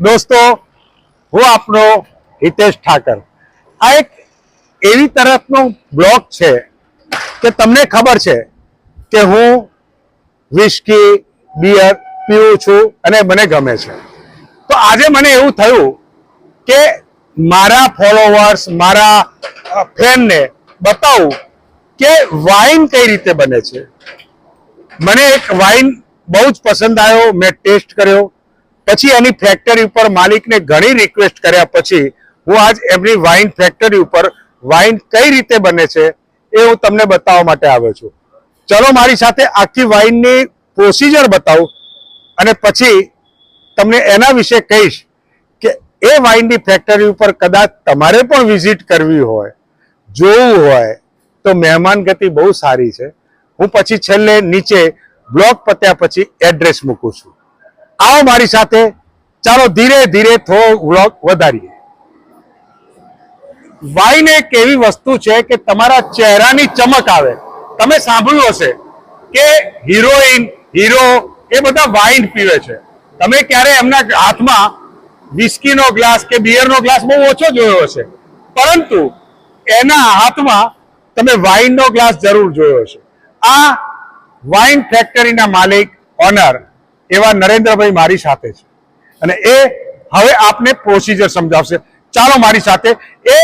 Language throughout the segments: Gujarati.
દોસ્તો, હું આપનો હિતેશ ઠાકર. આ એક એવી તરફનો બ્લોગ છે કે તમને ખબર છે કે હું વિસ્કી, બિયર પીવું છું અને મને ગમે છે. તો આજે મને એવું થયું કે મારા ફોલોવર્સ મારા ફ્રેન્ડને બતાવું કે વાઇન કઈ રીતે બને છે. મને એક વાઇન બહુ જ પસંદ આવ્યો, મેં ટેસ્ટ કર્યો. પછી એની ફેક્ટરી ઉપર માલિકને ઘણી રિક્વેસ્ટ કર્યા પછી હું આજ એમની વાઇન ફેક્ટરી ઉપર વાઇન કઈ રીતે બને છે એ હું તમને બતાવવા માટે આવ્યો છું. ચલો મારી સાથે આખી વાઇનની પ્રોસિજર બતાવું અને પછી તમને એના વિશે કહીશ કે એ વાઇનની ફેક્ટરી ઉપર કદાચ તમારે પણ વિઝિટ કરવી હોય, જોવું હોય, તો મહેમાન ગતિ બહુ સારી છે. હું પછી છેલ્લે નીચે બ્લોક પત્યા પછી એડ્રેસ મૂકું છું. આવો મારી સાથે. ચાલો ધીરે ધીરે થોડો બ્લોક વધારીએ. વાઇન એક એવી વસ્તુ છે કે તમારા ચહેરાની ચમક આવે. તમે સાંભળ્યું હશે કે હિરોઈન, હીરો એ બધા વાઇન પીવે છે. તમે ક્યારે એમના હાથમાં વિસ્કીનો ગ્લાસ કે બિયરનો ગ્લાસ બહુ ઓછો જોયો હશે. પરંતુ એના હાથમાં તમે વાઇનનો ગ્લાસ જરૂર જોયો હશે. આ વાઇન ફેક્ટરીના માલિક ઓનર એવા નરેન્દ્રભાઈ મારી સાથે છે. અને એ હવે આપને પ્રોસિજર સમજાવશે. ચાલો મારી સાથે, એ,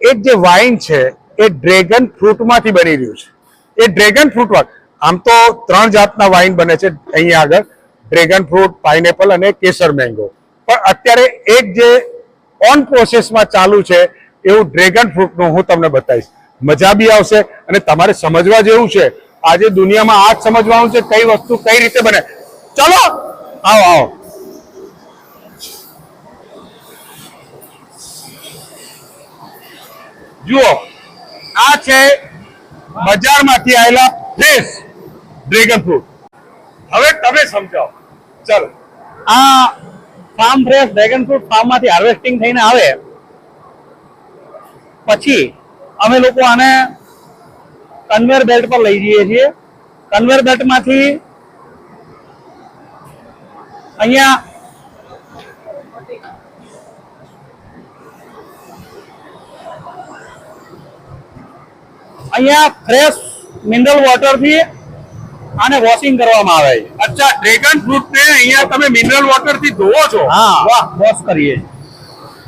એક જે વાઇન છે, એ ડ્રેગન ફ્રૂટમાંથી બની રહ્યું છે. એ ડ્રેગન ફ્રૂટ આમ તો ત્રણ જાતના વાઇન બને છે અહીંયા આગળ. ડ્રેગન ફ્રૂટ પાઇનેપલ અને કેસર મેંગો પણ અત્યારે એક જે ઓન પ્રોસેસમાં ચાલુ છે, એવું ડ્રેગન ફ્રૂટનું હું તમને બતાવીશ. મજા બી આવશે અને તમારે સમજવા જેવું છે. આજે દુનિયામાં આ જ સમજવાનું છે કઈ વસ્તુ કઈ રીતે બને. ચલો. આવો આવો. જુઓ, આ છે બજારમાંથી આવેલા ફ્રેશ ડ્રેગન ફ્રૂટ હવે તમે સમજાવો. ચલો. આ ફાર્મ ફ્રેશ ડ્રેગન ફ્રૂટ ફાર્મમાંથી હાર્વેસ્ટિંગ થઈને આવે. પછી અમે લોકો આને કન્વેર બેલ્ટ પર લઈ જઈએ છીએ. કન્વેર બેલ્ટમાંથી અહીંયા અહીંયા ફ્રેશ મિનરલ વોટરથી આને વોશિંગ કરવામાં આવે છે. અચ્છા ડ્રેગન ફ્રૂટ ને અહીંયા તમે મિનરલ વોટરથી ધોવો છો? હા. વાહ વોશ કરીએ.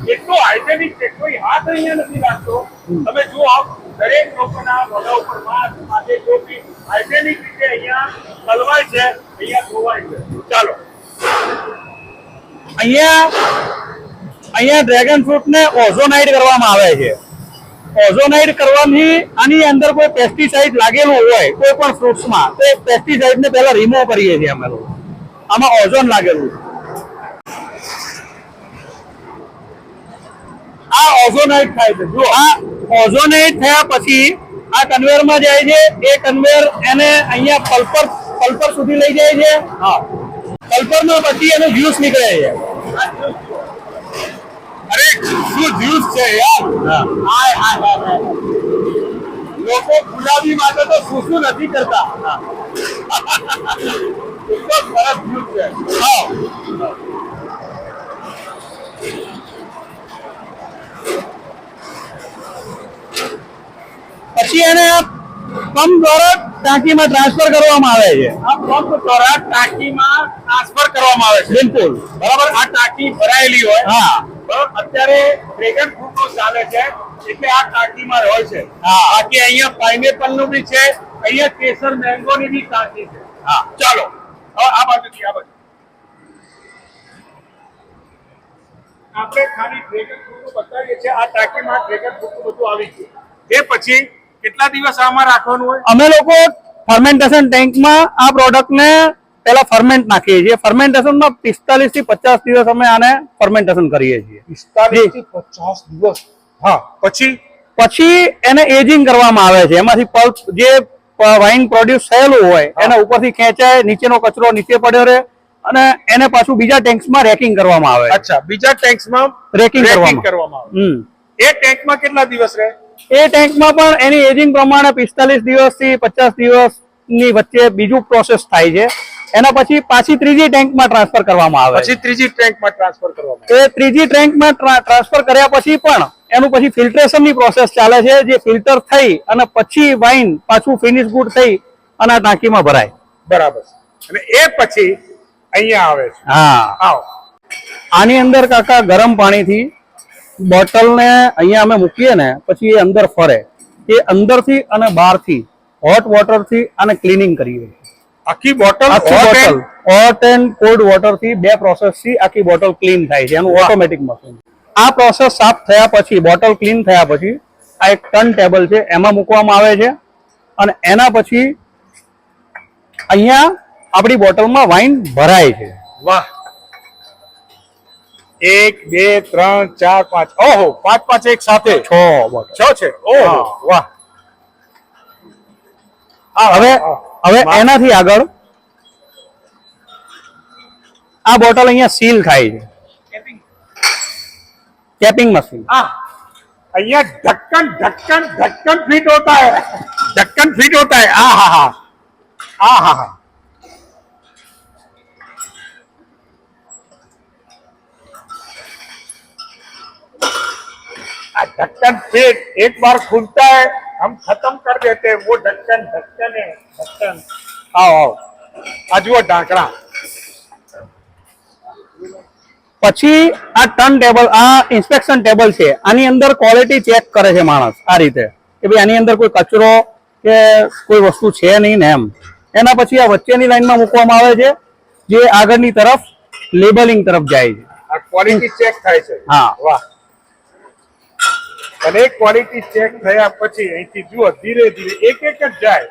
એટલો હાઇજેનિક છે કોઈ હાથ અહીંયા નથી લાગતો. તમે જુઓ આપ દરેક લોકોના મોઢા ઉપર માસ્ક માથે ટોપી હાઇજેનિક રીતે અહીંયા ચલવાય છે અહીંયા ધોવાય છે ચાલો અહીંયા અહીંયા ડ્રેગન ફ્રૂટ ને ઓઝોનાઇડ કરવામાં આવે છે. ઓઝોનાઇડ કરવાની આની અંદર કોઈ પેસ્ટિસાઇડ લાગેલું હોય, કોઈ પણ ફ્રૂટ્સમાં તો એ પેસ્ટિસાઇડ ને પહેલા રિમૂવ કરીએ છીએ અમે આમાં ઓઝોન લાગેલું આ ઓઝોનાઇડ થાય છે. જો આ ઓઝોનાઇડ થયા પછી આ કન્વેરમાં જાય છે, એ કન્વેર એને અહીંયા પલ્પર પલ્પર સુધી લઈ જાય છે. હા. પલ્પરમાં પછી એનો જ્યુસ નીકળે છે. અરે શું જ્યુસ છે યાર? હાય હાય. લોકો ગુલાબી માટે તો શું શું નથી કરતા. એકદમ સરસ જ્યુસ છે. હા. પછી એને પંપ દ્વારા ટાંકીમાં ટ્રાન્સફર કરવામાં આવે છે. આ પંપ દ્વારા ટાંકીમાં ટ્રાન્સફર કરવામાં આવે છે. બિલકુલ. બરાબર? આ ટાંકી ભરાયેલી હોય. હા. બરાબર અત્યારે ડ્રેગન ફ્રૂટનું ચાલે છે એટલે આ ટાંકીમાં હોય છે. હા. બાકી અહીંયા પાઇનેપલનું બી છે અહીંયા કેસર મેંગો ની બી ટાંકી છે. હા. ચાલો. હવે આ બાજુથી આ બાજુ. આપણે ખાલી ડ્રેગન ફ્રૂટનું બતાવીએ છીએ. આ ટાંકીમાં ડ્રેગન ફ્રૂટ બધું આવી ગયું. એ પછી કેટલા દિવસ આમાં રાખવાનું હોય? અમે લોકો ફર્મેન્ટેશન ટેન્કમાં આ પ્રોડક્ટને પહેલા ફર્મેન્ટ નાખીએ છીએ. ફર્મેન્ટેશનમાં પિસ્તાલીસથી પચાસ દિવસ અમે આને ફર્મેન્ટેશન કરીએ છીએ. પિસ્તાલીસથી પચાસ દિવસ. હા પછી? પછી એને એજિંગ કરવામાં આવે છે. એમાંથી પલ્પ જે વાઇન પ્રોડ્યુસ થયેલું હોય એના ઉપરથી ખેંચાય નીચેનો કચરો નીચે પડ્યો રહે અને એને પાછું બીજા ટેન્ક્સમાં રેકિંગ કરવામાં આવે. અચ્છા બીજા ટેન્ક્સમાં રેકિંગ કરવામાં આવે. એ ટેન્કમાં કેટલા દિવસ રહે? એ ટેન્કમાં પણ એની એજિંગ પ્રમાણે પિસ્તાલીસ દિવસથી પચાસ દિવસની વચ્ચે બીજું પ્રોસેસ થાય છે. એના પછી પાછી ત્રીજી ટેન્કમાં ટ્રાન્સફર કરવામાં આવે પછી ત્રીજી ટેન્કમાં ટ્રાન્સફર કરવામાં એ ત્રીજી ટેન્કમાં ટ્રાન્સફર કર્યા પછી પણ એનું પછી ફિલ્ટ્રેશનની પ્રોસેસ ચાલે છે જે ફિલ્ટર થઈ અને પછી વાઇન પાછું ફિનિશ ગુડ થઈ અને આ ટાંકીમાં ભરાય. બરાબર અને એ પછી અહીંયા આવે છે. હા. આવો. આની અંદર કાકા ગરમ પાણીથી બોટલને અહીંયા અમે મૂકીએ ને પછી એ અંદર ફરે. એ અંદરથી અને બહારથી હોટ વોટરથી આને ક્લિનિંગ કરીએ આખી બોટલ આખી બોટલ હોટ એન્ડ કોલ્ડ વોટરથી બે પ્રોસેસથી આખી બોટલ ક્લીન થાય છે એનું ઓટોમેટિક મશીન આ પ્રોસેસ સાફ થયા પછી બોટલ ક્લીન થયા પછી આ એક ટર્ન ટેબલ છે એમાં મૂકવામાં આવે છે. અને એના પછી અહીંયા આપણી બોટલમાં વાઇન ભરાય છે. વાહ. એક બે ત્રણ ચાર પાંચ. ઓહો પાંચ પાંચ એક સાથે. છ છ છે. ઓહો વાહ. હવે હવે એનાથી આગળ આ બોટલ અહીંયા સીલ થાય છે. કેપિંગ મશીન અહીંયા ઢક્કન ઢક્કન ઢક્કન ફિટ હોતા ઢક્કન ફિટ હોતા હે. આ હા હા. આ હા હા. ढक्कन फिट एक बार खुलता है हम खत्म कर देते हैं वो ढक्कन ढक्कन है ढक्कन आओ आओ आ जुओ ढांकड़ा પછી આ ટર્ન ટેબલ આ ઇન્સ્પેક્શન ટેબલ છે આની અંદર ક્વોલિટી ચેક કરે છે માણસ આ રીતે કે ભાઈ આની અંદર કોઈ કચરો કે કોઈ વસ્તુ છે નહીં ને એમ એના પછી આ વચ્ચેની લાઈનમાં મૂકવામાં આવે છે જે આગળની તરફ લેબલિંગ તરફ જાય છે આ ક્વોલિટી ચેક થાય છે હા. વાહ અને ક્વોલિટી ચેક થયા પછી અહીંથી જુઓ ધીરે ધીરે એક એક જ જાય.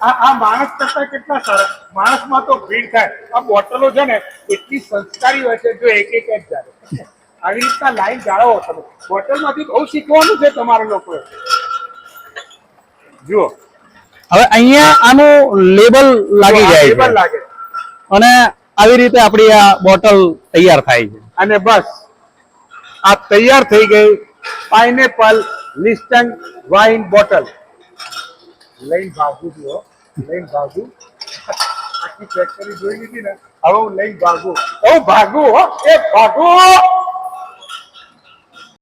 આ આ માણસ કરતા કેટલા સરસ. માણસમાં તો ભીડ થાય. આ બોટલો છે ને એટલી સંસ્કારી હોય છે જો એક એક જ જાય. આવી રીતના લાઈન જાળવો તમે. બોટલમાંથી બહુ શીખવાનું છે તમારા લોકોએ. જુઓ. હવે અહીંયા આનું લેબલ લાગી જાય લેબલ લાગે. અને આવી રીતે આપણી આ બોટલ તૈયાર થાય છે. અને બસ. આ તૈયાર થઈ ગઈ. પાઇનેપલ લિસ્ટન વાઇન બોટલ લઈને ભાગું છું હો. લઈને ભાગું. આખી ફેક્ટરી જોઈ લીધી ને. હવે હું લઈને ભાગું. હું ભાગું હો? એ ભાગું!